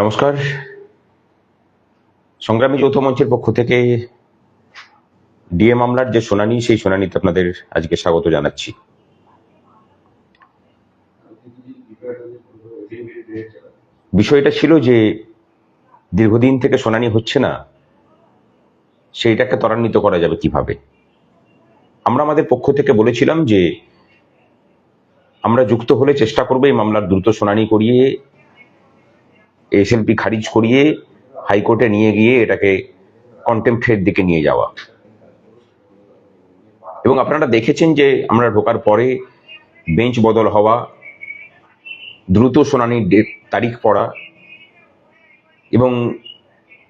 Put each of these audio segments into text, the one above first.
নমস্কার। সংগ্রামী যৌথ মঞ্চের পক্ষ থেকে ডিএ মামলার যে শুনানি, সেই শুনানিতে আপনাদের আজকে স্বাগত জানাচ্ছি। বিষয়টা ছিল যে দীর্ঘদিন থেকে শুনানি হচ্ছে না, সেইটাকে ত্বরান্বিত করা যাবে কীভাবে? আমরা আমাদের পক্ষ থেকে বলেছিলাম যে আমরা যুক্ত হলে চেষ্টা করব এই মামলার দ্রুত শুনানি করিয়ে এসএলপি খারিজ করিয়ে হাইকোর্টে নিয়ে গিয়ে এটাকে কন্টেম্পটের দিকে নিয়ে যাওয়া। এবং আপনারা দেখেছেন যে আমরা ঢোকার পরে বেঞ্চ বদল হওয়া, দ্রুত শুনানির তারিখ পড়া এবং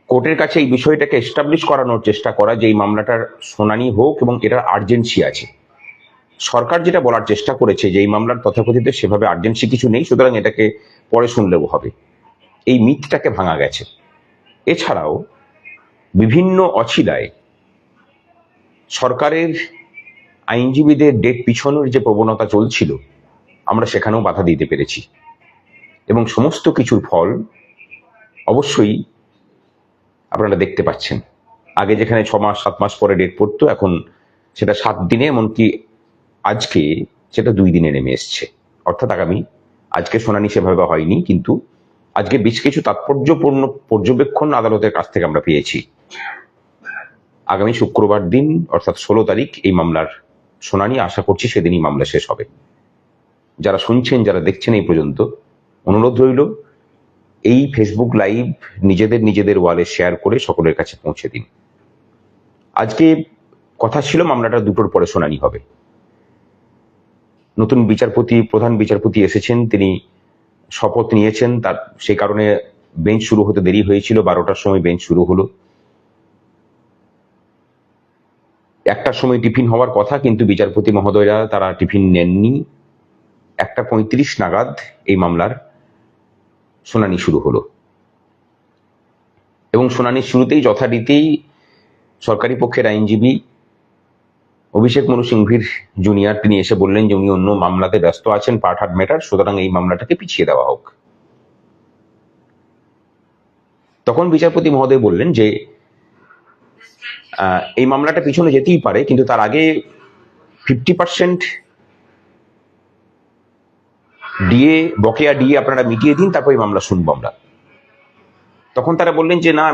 কোর্টের কাছে এই বিষয়টাকে এস্টাবলিশ করানোর চেষ্টা করা যে এই মামলাটার শুনানি হোক এবং এটার আর্জেন্সি আছে। সরকার যেটা বলার চেষ্টা করেছে যে এই মামলার তথাকথিত সেভাবে আর্জেন্সি কিছু নেই, সুতরাং এটাকে পরে শুনলেও হবে। এই মিথটাকে ভাঙা গেছে। এছাড়াও বিভিন্ন অছিলায় সরকারের আইনজীবীদের ডেট পিছনের যে প্রবণতা চলছিল, আমরা সেখানেও বাধা দিতে পেরেছি। এবং সমস্ত কিছুর ফল অবশ্যই আপনারা দেখতে পাচ্ছেন। আগে যেখানে ছ মাস, সাত মাস পরে ডেট পড়তো, এখন সেটা সাত দিনে, এমনকি আজকে সেটা দুই দিনে নেমে এসছে। অর্থাৎ আগামী, আজকে শুনানি সেভাবে হয়নি, কিন্তু আজকে বেশ কিছু তাৎপর্যপূর্ণ পর্যবেক্ষণ আদালতের কাছ থেকে আমরা পেয়েছি। আগামী শুক্রবার দিন, অর্থাৎ ষোলো তারিখ, এই মামলার শুনানি, আশা করছি সেদিনই মামলা শেষ হবে। যারা শুনছেন, যারা দেখছেন এই পর্যন্ত, অনুরোধ রইল, এই ফেসবুক লাইভ নিজেদের নিজেদের ওয়ালে শেয়ার করে সকলের কাছে পৌঁছে দিন। আজকে কথা ছিল মামলাটা দুটোর পরে শুনানি হবে। নতুন বিচারপতি, প্রধান বিচারপতি এসেছেন, তিনি শপথ নিয়েছেন, তার সেই কারণে বেঞ্চ শুরু হতে দেরি হয়েছিল, বারোটার সময় বেঞ্চ শুরু হলো। একটার সময় টিফিন হওয়ার কথা, কিন্তু বিচারপতি মহোদয়রা তারা টিফিন নেননি। একটা পঁয়ত্রিশ নাগাদ এই মামলার শুনানি শুরু হলো। এবং শুনানির শুরুতেই যথারীতি সরকারি পক্ষের আইনজীবী অভিষেক মনু সিংভির জুনিয়র তিনি এসে বললেন যে উনি অন্য মামলাতে ব্যস্ত আছেন, পার্ট হার্ট ম্যাটার, সুতরাং এই মামলাটাকে পিছিয়ে দেওয়া হোক। তখন বিচারপতি মহোদয় বললেন যে এই মামলাটা পিছনে যেতেই পারে, কিন্তু তার আগে ফিফটি পার্সেন্ট ডিএ, বকেয়া ডিএ আপনারা মিটিয়ে দিন, তারপর এই মামলা শুনব আমরা। তখন তারা বললেন যে, না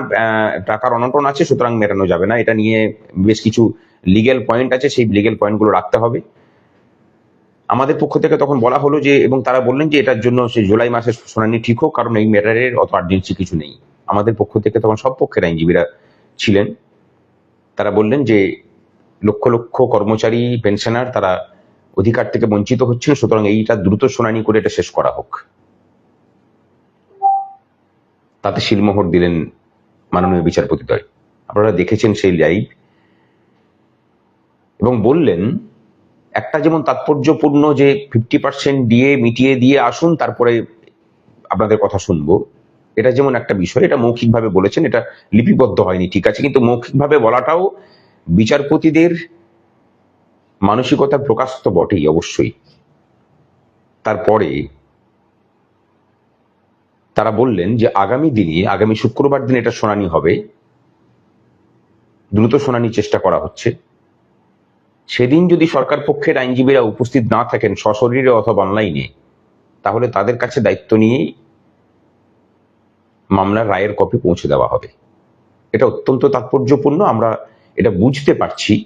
টাকার অনটন আছে, সুতরাং মেটানো যাবে না। এটা নিয়ে বেশ কিছু লিগেল পয়েন্ট আছে, সেই লিগেল পয়েন্টগুলো রাখতে হবে। আমাদের পক্ষ থেকে তখন বলা হলো যে, এবং তারা বললেন যে, এটার জন্য সেই জুলাই মাসের শুনানি ঠিক হোক, কারণ এই ম্যাটারের অত আর্জেন্সি কিছু নেই। আমাদের পক্ষ থেকে তখন সব পক্ষের আইনজীবীরা ছিলেন। তারা বললেন যে, লক্ষ লক্ষ কর্মচারী পেনশনার তারা অধিকার থেকে বঞ্চিত হচ্ছেন, সুতরাং এইটা দ্রুত শুনানি করে এটা শেষ করা হোক। তাতে শিলমোহর দিলেন মাননীয় বিচারপতি বিচারপতিদ্বয় আপনারা দেখেছেন সেই লাইভ এবং বললেন, একটা যেমন তাৎপর্যপূর্ণ যে ফিফটি পার্সেন্ট দিয়ে মিটিয়ে দিয়ে আসুন, তারপরে আপনাদের কথা শুনব। এটা যেমন একটা বিষয়, এটা মৌখিকভাবে বলেছেন, এটা লিপিবদ্ধ হয়নি, ঠিক আছে। কিন্তু মৌখিকভাবে বলাটাও বিচারপতিদের মানসিকতার প্রকাশ তো বটেই, অবশ্যই। তারপরে তারা বললেন যে আগামী দিনে আগামী শুক্রবার দিন এটা শুনানি হবে। দ্রুত শুনানির চেষ্টা করা হচ্ছে। সেদিন যদি সরকার পক্ষের আইনজীবীরা উপস্থিত না থাকেন সশরীরে অথবা অনলাইনে, তাহলে তাদের কাছে দায়িত্ব নিয়েই মামলার রায়ের কপি পৌঁছে দেওয়া হবে। এটা অত্যন্ত তাৎপর্যপূর্ণ, আমরা এটা বুঝতে পারছি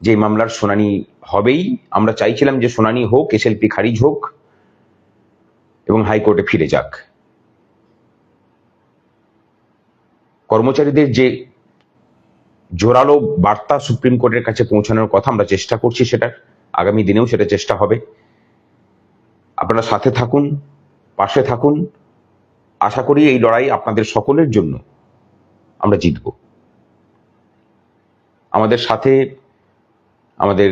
যে মামলার শুনানি হবেই। আমরা চাইছিলাম যে শুনানি হোক, এসএলপি খারিজ হোক এবং হাইকোর্টে ফিরে যাক। কর্মচারীদের যে জোরালো বার্তা সুপ্রিম কোর্টের কাছে পৌঁছানোর কথা আমরা চেষ্টা করছি, সেটা আগামী দিনেও সেটা চেষ্টা হবে। আপনারা সাথে থাকুন, পাশে থাকুন। আশা করি এই লড়াই আপনাদের সকলের জন্য আমরা জিতব। আমাদের সাথে আমাদের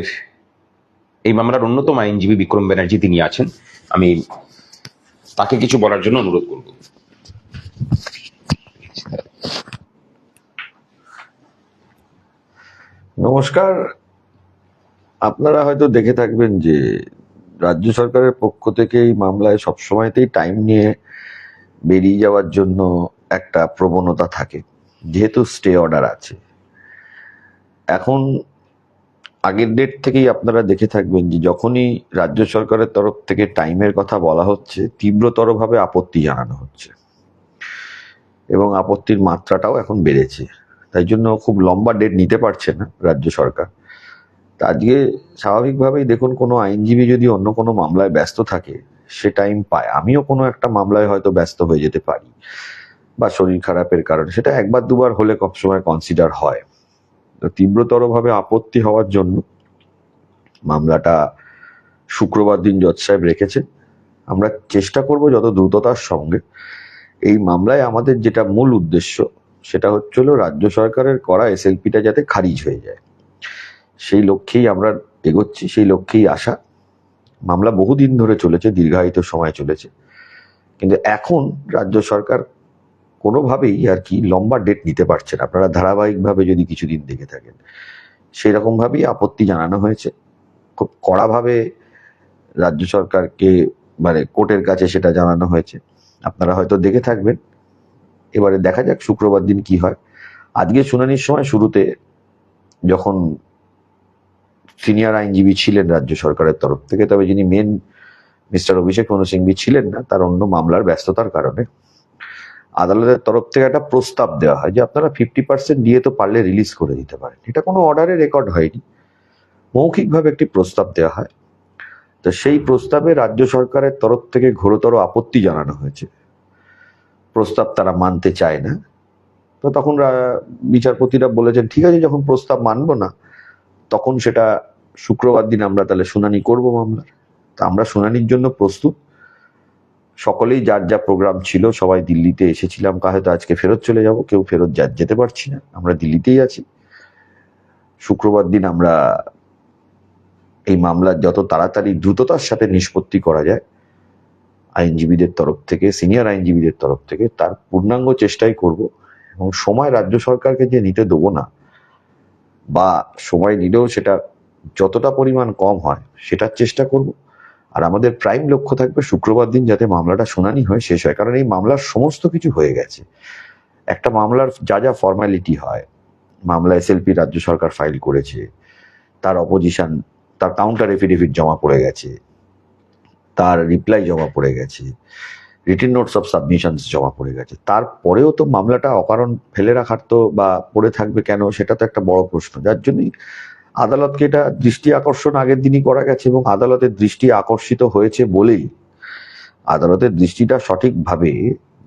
এই মামলার অন্যতম আইনজীবী বিক্রম ব্যানার্জি তিনি আছেন। আমি তাকে কিছু বলার জন্য অনুরোধ করব। নমস্কার। আপনারা হয়তো দেখে থাকবেন যে রাজ্য সরকারের পক্ষ থেকে এই মামলায় সবসময়তেই টাইম নিয়ে বেরিয়ে যাওয়ার জন্য একটা প্রবণতা থাকে, যেহেতু স্টে অর্ডার আছে। এখন আগের ডেট থেকেই আপনারা দেখে থাকবেন যে যখনই রাজ্য সরকারের তরফ থেকে টাইমের কথা বলা হচ্ছে, তীব্রতরভাবে আপত্তি জানানো হচ্ছে। এবং আপত্তির মাত্রাটাও এখন বেড়েছে। তাই জন্য খুব লম্বা ডেট নিতে পারছে না রাজ্য সরকার। তা আজকে স্বাভাবিকভাবেই দেখুন, কোনো আইনজীবী যদি অন্য কোনো মামলায় ব্যস্ত থাকে, সে টাইম পায়। আমিও কোনো একটা মামলায় হয়তো ব্যস্ত হয়ে যেতে পারি বা শরীর খারাপের কারণে। সেটা একবার দুবার হলে সবসময় কনসিডার হয়। তীব্রতরভাবে আপত্তি হওয়ার জন্য মামলাটা শুক্রবার দিন জজ সাহেব রেখেছে আমরা চেষ্টা করব যত দ্রুততার সঙ্গে এই মামলায় আমাদের যেটা মূল উদ্দেশ্য সেটা হচ্ছিল রাজ্য সরকারের করা এসএলপিটা যাতে খারিজ হয়ে যায়। সেই লক্ষ্যেই আমরা এগোচ্ছি, সেই লক্ষ্যেই আশা মামলা বহুদিন ধরে চলেছে, দীর্ঘায়িত সময় চলেছে। কিন্তু এখন রাজ্য সরকার কোনোভাবেই আর কি লম্বা ডেট নিতে পারছে না। আপনারা ধারাবাহিকভাবে যদি কিছুদিন দেখে থাকেন সেই রকমভাবেই আপত্তি জানানো হয়েছে। খুব কড়াভাবে রাজ্য সরকারকে মানে কোর্টের কাছে সেটা জানানো হয়েছে। আপনারা হয়তো দেখে থাকবেন এবারে দেখা যাক শুক্রবার দিন কি হয়। আজকে শুনানির সময় শুরুতে যখন সিনিয়র আইনজীবী ছিলেন রাজ্য সরকারের তরফ থেকে, তবে যিনি মেন মিস্টার অভিষেক মনু সিংভি ছিলেন না, তার অন্য মামলার ব্যস্ততার কারণে আদালতের তরফ থেকে একটা প্রস্তাব দেওয়া হয় যে আপনারা ফিফটি পার্সেন্ট দিয়ে তো পারলে রিলিজ করে দিতে পারেন। এটা কোনো অর্ডারে রেকর্ড হয়নি। মৌখিকভাবে একটি প্রস্তাব দেওয়া হয়। তো সেই প্রস্তাবে রাজ্য সরকারের তরফ থেকে ঘোরতর আপত্তি জানানো হয়েছে। প্রস্তাব তারা মানতে চায় না। তো তখন বিচারপতিরা বলেছেন, ঠিক আছে, যখন প্রস্তাব মানবো না, তখন সেটা শুক্রবার দিন আমরা তাহলে শুনানি করব মামলার। তা আমরা শুনানির জন্য প্রস্তুত। সকলেই যার যা প্রোগ্রাম ছিল, সবাই দিল্লিতে এসেছিলাম। হয়তো আজকে ফেরত চলে যাব? কেউ ফেরত যা, যেতে পারছি না। আমরা দিল্লিতেই আছি। শুক্রবার দিন আমরা এই মামলার যত তাড়াতাড়ি দ্রুততার সাথে নিষ্পত্তি করা যায় আইনজীবীদের তরফ থেকে, সিনিয়র আইনজীবীদের তরফ থেকে তার পূর্ণাঙ্গ চেষ্টাই করব এবং সময় রাজ্য সরকারকে যে নিতে দেবো না বা সময় নিলেও সেটা যতটা পরিমাণ কম হয় সেটার চেষ্টা করব। আর আমাদের প্রাইম লক্ষ্য থাকবে শুক্রবার দিন যাতে মামলাটা শুনানি হয় শেষ হয়। কারণ এই মামলার সমস্ত কিছু হয়ে গেছে। একটা মামলার যা যা ফর্মালিটি হয়, মামলা এসএলপি রাজ্য সরকার ফাইল করেছে, তার অপোজিশন তার কাউন্টার এফিডেভিট জমা পড়ে গেছে তার রিপ্লাই জমা পড়ে গেছে। রিটেন নোটস অফ সাবমিশনস জমা পড়ে গেছে। তারপরেও তো মামলাটা অকারণ ফেলে রাখার তো বা পড়ে থাকবে কেন, সেটা তো একটা বড় প্রশ্ন। যার জন্যই আদালতকে এটা দৃষ্টি আকর্ষণ আগের দিনই করা গেছে এবং আদালতের দৃষ্টি আকর্ষিত হয়েছে বলেই আদালতের দৃষ্টিটা সঠিকভাবে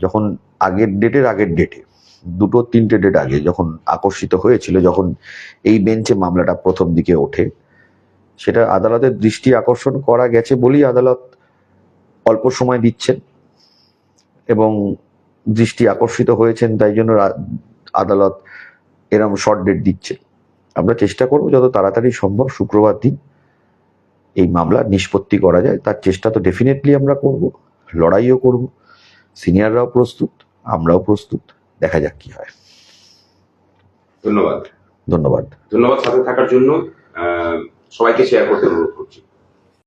যখন আগের ডেটের আগের ডেটে, দুটো তিনটে ডেট আগে যখন আকর্ষিত হয়েছিল, যখন এই বেঞ্চে মামলাটা প্রথম দিকে ওঠে, সেটা আদালতের দৃষ্টি আকর্ষণ করা গেছে বলেই আদালত অল্প সময় দিচ্ছেন এবং দৃষ্টি আকর্ষিত হয়েছেন তাই জন্য আদালত এরম শর্ট ডেট দিচ্ছে। আমরা চেষ্টা করব যত তাড়াতাড়ি সম্ভব শুক্রবার দিন এই মামলা নিষ্পত্তি করা যায়। তার চেষ্টা তো ডেফিনেটলি আমরা করব লড়াইও করব সিনিয়ররাও প্রস্তুত আমরাও প্রস্তুত দেখা যাক কি হয়। ধন্যবাদ। ধন্যবাদ। ধন্যবাদ সাথে থাকার জন্য। সবাইকে শেয়ার করতে অনুরোধ করছি।